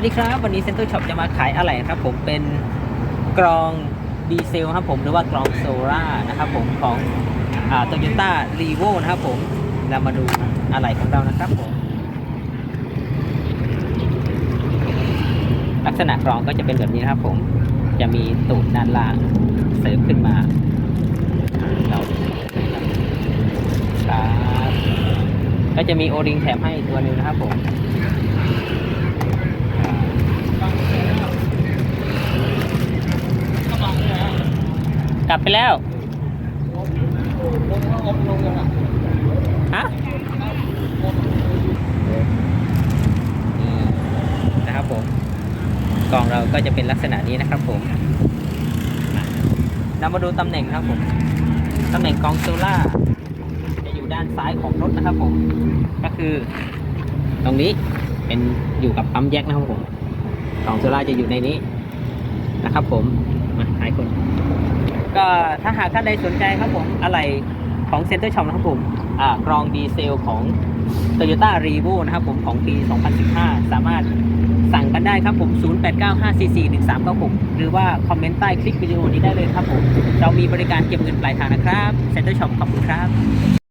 สดีครับ วันนี้เซ็นเตอร์ช็อปจะมาขายอะไรครับผมเป็นกรองดีเซลครับผมหรือว่ากรองโซล่านะครับผมของโตโยต้ารีโวนะครับผมเรามาดูอะไรของเรานะครับผมลักษณะกรองก็จะเป็นแบบนี้นะครับผมจะมีตูดด้านล่างเสริมขึ้นมาเราครับก็จะมีโอริงแถมให้ตัวหนึ่งนะครับผม ลับไปแล้วฮะนะครับผมกล่องเราก็จะเป็นลักษณะนี้นะครับผมเรามาดูตำแหน่งครับผมตำแหน่งกองโซล่าจะอยู่ด้านซ้ายของรถนะครับผม ก็คือตรงนี้เป็นอยู่กับปั๊มแยกนะครับผมกล่องโซล่าจะอยู่ในนี้นะครับผมมาถ่ายคน ก็ถ้าหากท่านใดสนใจครับผมอะไรของเซ็นเตอร์ช็อปนะครับผมอ่ากรองดีเซลของ Toyota r e v o นะครับผมของปี 2015 สามารถสั่งกันได้ครับผม 0895441396 หรือว่าคอมเมนต์ใต้คลิปวิดีโอนี้ได้เลยครับผม เรามีบริการเก็บเงินปลายทางนะครับเซ็นเตอร์ช็อปขอบคุณครับ